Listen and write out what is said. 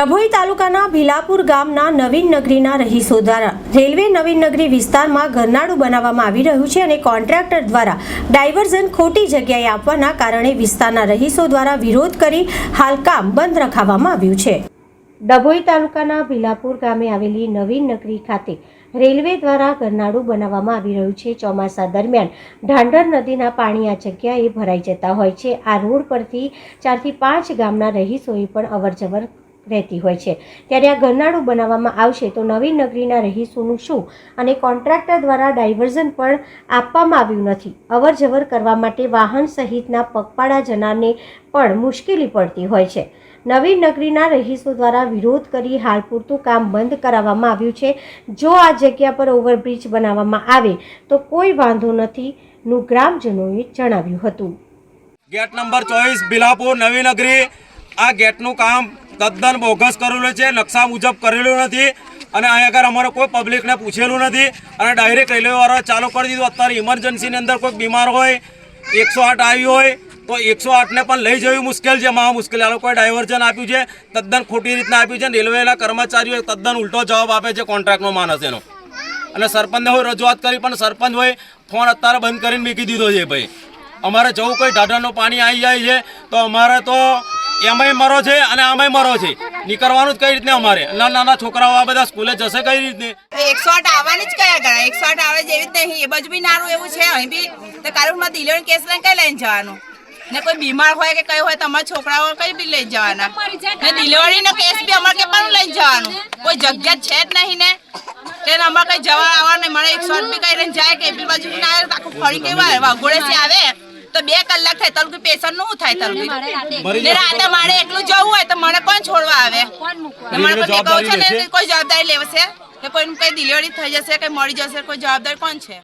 ડભોઈ તાલુકાના ભીલાપુર ગામના નવીન નગરીના રહીશો દ્વારા રેલવે નવીન નગરી વિસ્તારમાં ઘરનાળું બનાવવામાં આવી રહ્યું છે અને કોન્ટ્રાક્ટર દ્વારા ડાયવર્ઝન ખોટી જગ્યાએ આપવાના કારણે વિસ્તારના રહીશો દ્વારા વિરોધ કરી હાલ કામ બંધ રખાવવામાં આવ્યું છે. ડભોઈ તાલુકાના ભીલાપુર ગામે આવેલી નવીન નગરી ખાતે રેલવે દ્વારા ઘરનાળું બનાવવામાં આવી રહ્યું છે. ચોમાસા દરમિયાન ઢાંઢર નદીના પાણી આ જગ્યાએ ભરાઈ જતા હોય છે. આ રોડ પરથી ચારથી પાંચ ગામના રહીશોએ પણ અવરજવર રહેતી હોય છે. ત્યારે આ ઘરનાળું બનાવવામાં આવશે તો નવી નગરીના રહીશોનું શું? અને કોન્ટ્રાક્ટર દ્વારા ડાયવર્ઝન પણ આપવામાં આવ્યું નથી. અવરજવર કરવા માટે વાહન સહિતના પગપાળા જનારને પણ મુશ્કેલી પડતી હોય છે. નવી નગરીના રહીશો દ્વારા વિરોધ કરી હાલ પૂરતું કામ બંધ કરાવવામાં આવ્યું છે. જો આ જગ્યા પર ઓવરબ્રિજ બનાવવામાં આવે તો કોઈ વાંધો નથી, નું ગ્રામજનોએ જણાવ્યું હતું. ગેટ નંબર ચોવીસ, બિલાપુર નવીનગરી આ ગેટનું કામ તદ્દન બોગસ કરેલું છે, નકશા મુજબ કરેલું નથી અને અહીંયા આગળ અમારે કોઈ પબ્લિકને પૂછેલું નથી અને ડાયરેક્ટ રેલવેવાળા ચાલુ કરી દીધું. અત્યારે ઇમરજન્સીની અંદર કોઈ બીમાર હોય, એકસો આઠ આવી હોય, તો એકસો આઠને પણ લઈ જવી મુશ્કેલ છે, મહા મુશ્કેલ. આ લોકોએ ડાયવર્ઝન આપ્યું છે, તદ્દન ખોટી રીતના આપ્યું છે રેલવેના કર્મચારીઓએ તદ્દન ઉલટો જવાબ આપે છે કોન્ટ્રાક્ટનો માણસ એનો. અને સરપંચને હોય રજૂઆત કરી, પણ સરપંચ હોય, ફોન અત્યારે બંધ કરીને મૂકી દીધો છે ભાઈ. અમારે જવું કોઈ ઢાઢાનું પાણી આવી જાય છે, તો અમારે તો એમાંય મરો છે અને આમાંય મરો છે. નીકળવાનું જ કઈ રીતને અમારે? નાના નાના છોકરાઓ આ બધા સ્કૂલે જશે કઈ રીતને? એકસો આઠ આવવાની જ કયા કરે એકસો આઠ આવે જેવી રીતે અહીં એ બાજુ બી નારું એવું છે, અહીં બી તો કારુમાં દિલોન કેસ લઈને કઈ લઈને જવાનું? ને કોઈ બીમાર હોય કે કઈ હોય તમારા છોકરાઓ કઈ બી લઈ જવાના? ને ડિલિવરી નો કેસ બી અમારે કે પણ લઈ જવાનું? કોઈ જગ્યા છે જ નહીં ને? તેને અમારે કઈ જવા આવવા નહીં? મને એકસો આઠ બી કઈ લઈને જાય કે બી બાજુ ના આવે આખું ફરી કેવા વાઘોડે આવે? તો બે કલાક થાય તલુ પેશન્ટનું થાય તલુ ને રાતે મારે એકલું જવું હોય તો મને કોણ છોડવા આવે? મને કોઈ કહું છે ને કોઈ જવાબદારી લેવશે? કે કોઈ કઈ ડિલિવરી થઈ જશે કે મળી જશે કોઈ જવાબદારી કોણ છે?